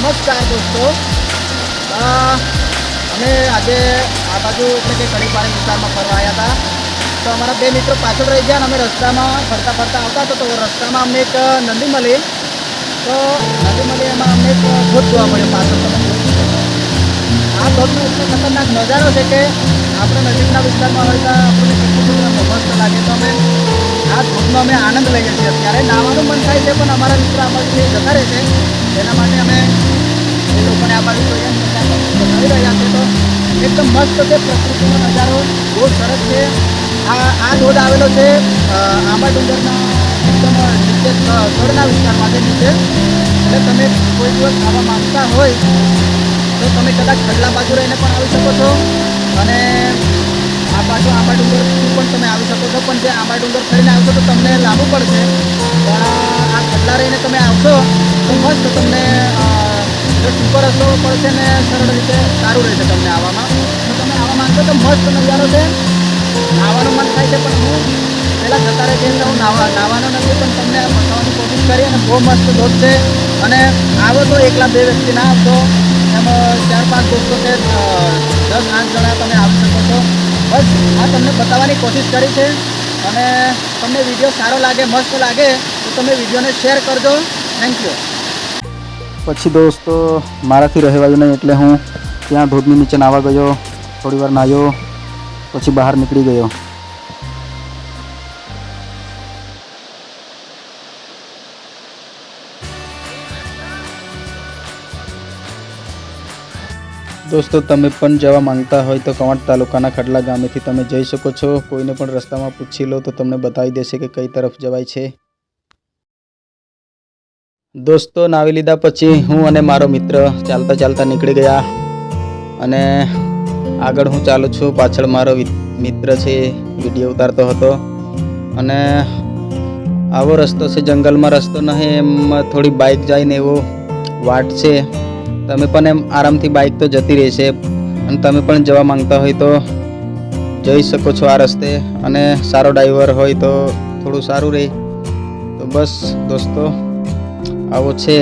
નમસ્કાર દોસ્તો. અમે આજે આ બાજુ એટલે કે કડીપાણી વિસ્તારમાં ફરવા આવ્યા હતા. તો અમારા બે મિત્રો પાછળ રહી ગયા અને અમે રસ્તામાં ફરતા ફરતા આવતા હતા. તો રસ્તામાં અમને એક નદી મળી. તો નદી મળી એમાં અમને એક ધોધ જોવા મળ્યો પાછળ. આ ધોધનો એટલો ખતરનાક નજારો છે કે આપણે નજીકના વિસ્તારમાં હોય તો આપણને કેટલું મસ્ત લાગે તો અમે આ ધોધનો અમે આનંદ લઈએ છીએ અત્યારે મન થાય છે, પણ અમારા મિત્રો આ બાજુથી જતા રહે છે એના માટે અમે એ લોકોને આ બાજુ બતાવી રહ્યા છે તો એકદમ મસ્ત છે, પ્રકૃતિનો નજારો. બહુ સરસ છે. આ આ ધોધ આવેલો છે આંબા ડુંગરના એકદમ નીચે સ્થળના વિસ્તારમાં છે. નીચે એટલે તમે કોઈ દિવસ ખાવા માંગતા હોય, તો તમે કદાચ ખડલા બાજુ રહીને પણ આવી શકો છો. અને આ બાજુ આંબા ડુંગર પણ તમે આવી શકો છો. પણ જે આંબા ડુંગર થઈને આવશો તો તમને લાંબુ પડશે. પણ આ ખડલા રહીને તમે આવશો તો મસ્ત તમને ટૂંકો રસ્તો પડશે ને સરળ રીતે સારું રહેશે તમને આવવામાં. તો તમે આવવા માંગશો તો મસ્ત નજારો છે. નાહવાનું મન થાય છે પણ હું પહેલાં જતા રહે છે હું નાવા નાહવાનો નથી, પણ તમને બતાવવાની કોશિશ કરી અને બહુ મસ્ત ધોધ છે. અને આવો તો એકલા બે વ્યક્તિ ના આવશો. એમાં ચાર પાંચ દોસ્તો છે દસ, આઠ જણા તમે આવી શકો છો. બસ, આ તમને બતાવવાની કોશિશ કરી છે. અને તમને વીડિયો સારો લાગે, મસ્ત લાગે, તો તમે વિડીયોને શેર કરજો. થેન્ક યુ પછી દોસ્તો, મારાથી રહેવાયું નહીં એટલે હું ત્યાં ધોધની નીચે નાવા ગયો થોડી વાર નાહ્યો, પછી બહાર નીકળી ગયો. દોસ્તો, તમે પણ જવા માંગતા હોય તો કવાંટ તાલુકાના ખડલા ગામેથી તમે જઈ શકો છો. કોઈને પણ રસ્તામાં પૂછી લો તો તમને બતાવી દેશે કે કઈ તરફ જવાય છે. દોસ્તો નાવી લીધા પછી હું અને મારો મિત્ર ચાલતા ચાલતા નીકળી ગયા અને આગળ હું ચાલું છું. પાછળ મારો મિત્ર છે, વીડિયો ઉતારતો હતો અને આવો રસ્તો છે, જંગલમાં રસ્તો નહીં, એમ થોડી બાઇક જાય ને એવો વાટ છે. તમે પણ એમ આરામથી બાઇક તો જતી રહેશે અને તમે પણ જવા માંગતા હોય તો જઈ શકો છો આ રસ્તે અને સારો ડ્રાઈવર હોય તો થોડું સારું રહે. તો બસ દોસ્તો, આવો છે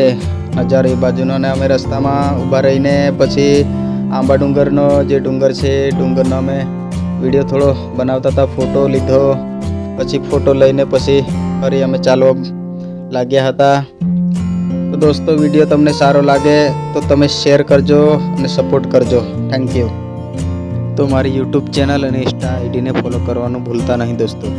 નજારો એ બાજુનો અને અમે રસ્તામાં ઊભા રહીને પછી આંબા ડુંગરનો જે ડુંગર છે એ ડુંગરનો અમે વીડિયો થોડો બનાવતા હતા ફોટો લીધો. પછી ફોટો લઈને પછી ફરી અમે ચાલવા લાગ્યા હતા. દોસ્તો વીડિયો તમને સારો લાગે તો તમે શેર કરજો અને સપોર્ટ કરજો. થેન્ક યુ તો મારી યુટ્યુબ ચેનલ અને ઇન્સ્ટા આઈડીને ફોલો કરવાનું ભૂલતા નહીં દોસ્તો.